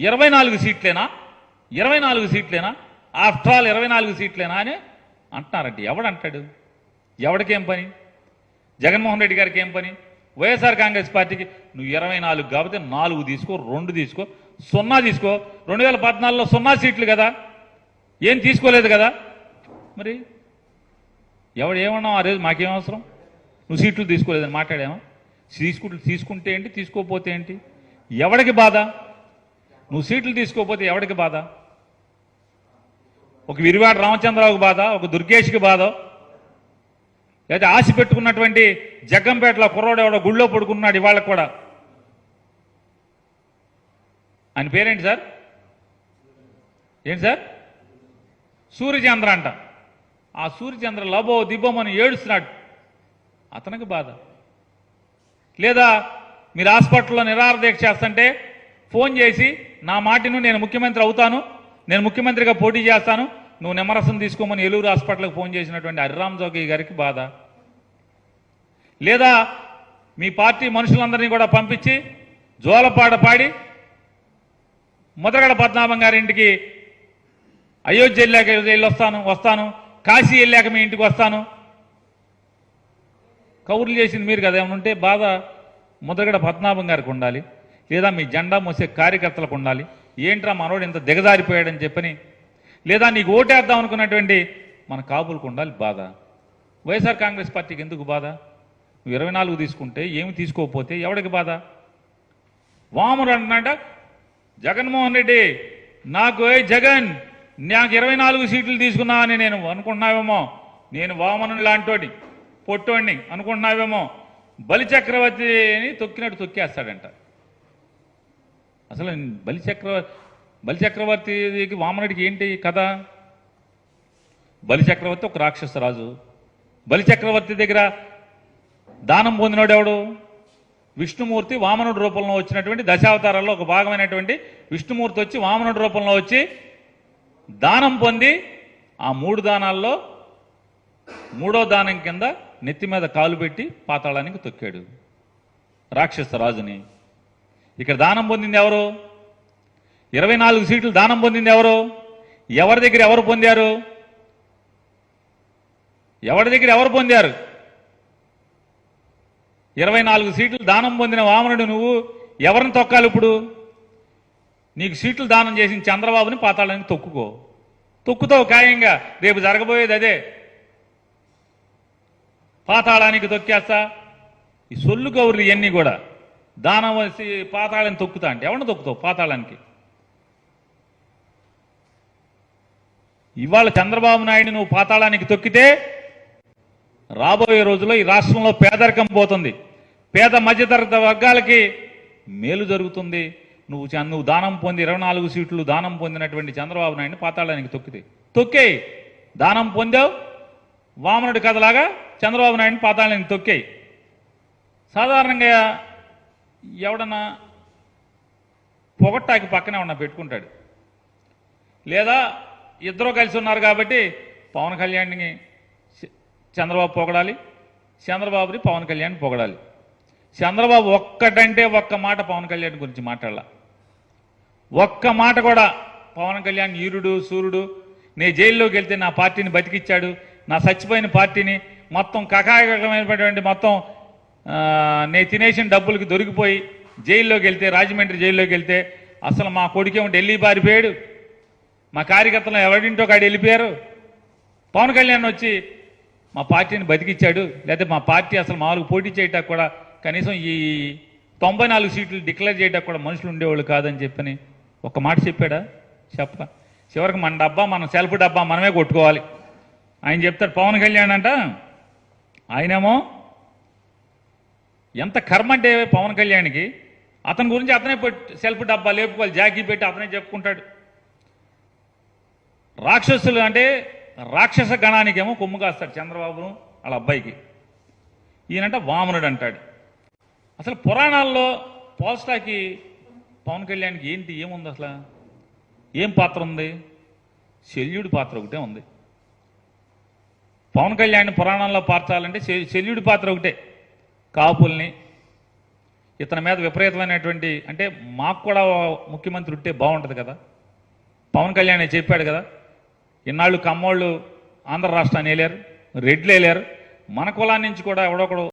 ఇరవై నాలుగు సీట్లేనా? ఇరవై నాలుగు సీట్లేనా? ఆఫ్టర్ ఆల్ ఇరవై నాలుగు సీట్లేనా అని అంటున్నారండి. ఎవడంటాడు? ఎవడికేం పని? జగన్మోహన్ రెడ్డి గారికి ఏం పని? వైఎస్ఆర్ కాంగ్రెస్ పార్టీకి నువ్వు ఇరవై నాలుగు కాబట్టి నాలుగు తీసుకో రెండు తీసుకో సున్నా తీసుకో. రెండు వేల పద్నాలుగులో సున్నా సీట్లు కదా? ఏం తీసుకోలేదు కదా? మరి ఎవడు ఏమన్నావు ఆ రోజు? మాకేం అవసరం? నువ్వు సీట్లు తీసుకోలేదని మాట్లాడామా తీసుకుంటు తీసుకుంటే ఏంటి? తీసుకోకపోతే ఏంటి? ఎవడికి బాధ? నువ్వు సీట్లు తీసుకోకపోతే ఎవడికి బాధ? ఒక విరివాడ రామచంద్రరావుకి బాధ ఒక దుర్గేష్కి బాధ. లేదా ఆశ పెట్టుకున్నటువంటి జగ్గంపేటలో కుర్రోడు ఎవడో గుళ్ళో పడుకున్నాడు ఇవాళ కూడా. ఆయన పేరేంటి సార్? ఏంటి సార్? సూర్యచంద్ర అంట. ఆ సూర్యచంద్ర లబో దిబ్బమని ఏడుస్తున్నాడు. అతనికి బాధ. లేదా మీరు హాస్పిటల్లో నిరాహార దీక్ష చేస్తుంటే ఫోన్ చేసి నా మాటిను నేను ముఖ్యమంత్రి అవుతాను నేను ముఖ్యమంత్రిగా పోటీ చేస్తాను నువ్వు నిమ్మరసం తీసుకోమని ఏలూరు హాస్పిటల్కి ఫోన్ చేసినటువంటి హరిరామ్ జోగి గారికి బాధ. లేదా మీ పార్టీ మనుషులందరినీ కూడా పంపించి జోలపాట పాడి ముద్రగడ పద్మనాభం గారింటికి అయోధ్య వెళ్ళాక వెళ్ళి వస్తాను వస్తాను కాశీ వెళ్ళాక మీ ఇంటికి వస్తాను. కౌరులు చేసింది మీరు కదా ఏమైనా ఉంటే బాధ ముద్రగడ పద్మనాభం గారికి ఉండాలి. లేదా మీ జెండా మోసే కార్యకర్తలకు ఉండాలి. ఏంట్రా మనోడు ఇంత దిగజారిపోయాడని చెప్పని? లేదా నీకు ఓటేద్దాం అనుకున్నటువంటి మన కాపులకు ఉండాలి బాధ. వైఎస్ఆర్ కాంగ్రెస్ పార్టీకి ఎందుకు బాధ? నువ్వు ఇరవై నాలుగు తీసుకుంటే ఏమి తీసుకోకపోతే ఎవడికి బాధ? వాముడు అంటున్నాడ జగన్మోహన్ రెడ్డి నాకు ఏ జగన్ నాకు ఇరవై నాలుగు సీట్లు తీసుకున్నా అని నేను అనుకుంటున్నావేమో. నేను వామను లాంటోడి పొట్టోడిని అనుకుంటున్నావేమో. బలి చక్రవర్తిని తొక్కినట్టు తొక్కేస్తాడంట. అసలు బలిచక్ర బలిచక్రవర్తికి వామనుడికి ఏంటి కథ? బలిచక్రవర్తి ఒక రాక్షస రాజు. బలి చక్రవర్తి దగ్గర దానం పొందినోడు ఎవడు? విష్ణుమూర్తి వామనుడి రూపంలో వచ్చినటువంటి దశావతారాల్లో ఒక భాగమైనటువంటి విష్ణుమూర్తి వచ్చి వామనుడి రూపంలో వచ్చి దానం పొంది ఆ మూడు దానాల్లో మూడో దానం కింద నెత్తి మీద కాలు పెట్టి పాతాళానికి తొక్కాడు. రాక్షస రాజుని. ఇక్కడ దానం పొందింది ఎవరు? ఇరవై నాలుగు సీట్లు దానం పొందింది ఎవరు? ఎవరి దగ్గర ఎవరు పొందారు? ఎవరి దగ్గర ఎవరు పొందారు? ఇరవై నాలుగు సీట్లు దానం పొందిన వామనుడు నువ్వు. ఎవరిని తొక్కాలి ఇప్పుడు? నీకు సీట్లు దానం చేసిన చంద్రబాబుని పాతాళానికి తొక్కుకో. తొక్కుతావు ఖాయంగా. రేపు జరగబోయేది అదే. పాతాళానికి తొక్కేస్తా. ఈ సొల్లు కౌరులు ఇవన్నీ కూడా. దానం వేసి పాతాళాన్ని తొక్కుతా అంటే ఎవరిని తొక్కుతావు పాతాళానికి? ఇవాళ చంద్రబాబు నాయుడు నువ్వు పాతాళానికి తొక్కితే రాబోయే రోజుల్లో ఈ రాష్ట్రంలో పేదరికం పోతుంది. పేద మధ్యతరగతి వర్గాలకి మేలు జరుగుతుంది. నువ్వు నువ్వు దానం పొంది ఇరవై నాలుగు సీట్లు దానం పొందినటువంటి చంద్రబాబు నాయుడిని పాతాళానికి తొక్కితే. తొక్కేయి. దానం పొందావు. వామనుడి కథలాగా చంద్రబాబు నాయుడిని పాతాళానికి తొక్కేయి. సాధారణంగా ఎవడన్నా పొగట్టాకి పక్కనే ఉన్న పెట్టుకుంటాడు. లేదా ఇద్దరు కలిసి ఉన్నారు కాబట్టి పవన్ కళ్యాణ్ని చ- చంద్రబాబు పొగడాలి చంద్రబాబుని పవన్ కళ్యాణ్ పొగడాలి. చంద్రబాబు ఒక్కటంటే ఒక్క మాట పవన్ కళ్యాణ్ గురించి మాట్లాడాల. ఒక్క మాట కూడా పవన్ కళ్యాణ్ ఈరుడు సూర్యుడు నేను జైల్లోకి వెళ్తే నా పార్టీని బతికిచ్చాడు నా చచ్చిపోయిన పార్టీని మొత్తం కకాయకమైనటువంటి మొత్తం నేను తినేసిన డబ్బులకి దొరికిపోయి జైల్లోకి వెళ్తే రాజమండ్రి జైల్లోకి వెళ్తే అసలు మా కొడుకేమో ఢిల్లీ పారిపోయాడు. మా కార్యకర్తలు ఎవరింటో కాడ వెళ్ళిపోయారు. పవన్ కళ్యాణ్ వచ్చి మా పార్టీని బతికిచ్చాడు. లేకపోతే మా పార్టీ అసలు మామూలుగా పోటీ చేయటానికి కూడా కనీసం ఈ తొంభై నాలుగు సీట్లు డిక్లేర్ చేయడానికి కూడా మనుషులు ఉండేవాళ్ళు కాదని చెప్పని ఒక మాట చెప్పాడా? చెప్ప చివరికి మన డబ్బా మన సెల్ఫ్ డబ్బా మనమే కొట్టుకోవాలి. ఆయన చెప్తాడు పవన్ కళ్యాణ్ అంట ఆయనేమో ఎంత కర్మ అంటే పవన్ కళ్యాణ్కి? అతని గురించి అతనే సెల్ఫ్ డబ్బా లేపుకోవాలి జాకీ పెట్టి అతనే చెప్పుకుంటాడు. రాక్షసులు అంటే రాక్షస గణానికేమో కొమ్ము కాస్తాడు చంద్రబాబును వాళ్ళ అబ్బాయికి. ఈయనంట వామనుడు అంటాడు. అసలు పురాణాల్లో పోల్స్టాకి పవన్ కళ్యాణ్కి ఏంటి ఏముంది అసలు? ఏం పాత్ర ఉంది? శల్యుడి పాత్ర ఒకటే ఉంది. పవన్ కళ్యాణ్ పురాణాల్లో పార్చాలంటే శల్యుడి పాత్ర ఒకటే. కాపుల్ని ఇతని మీద విపరీతమైనటువంటి అంటే మాకు కూడా ముఖ్యమంత్రి ఉంటే బాగుంటుంది కదా. పవన్ కళ్యాణ్ చెప్పాడు కదా ఇన్నాళ్ళు కమ్మోళ్ళు ఆంధ్ర రాష్ట్రాన్ని వెళ్ళారు రెడ్లు వెళ్ళారు మన కులాన్ని నుంచి కూడా ఎవడొకడు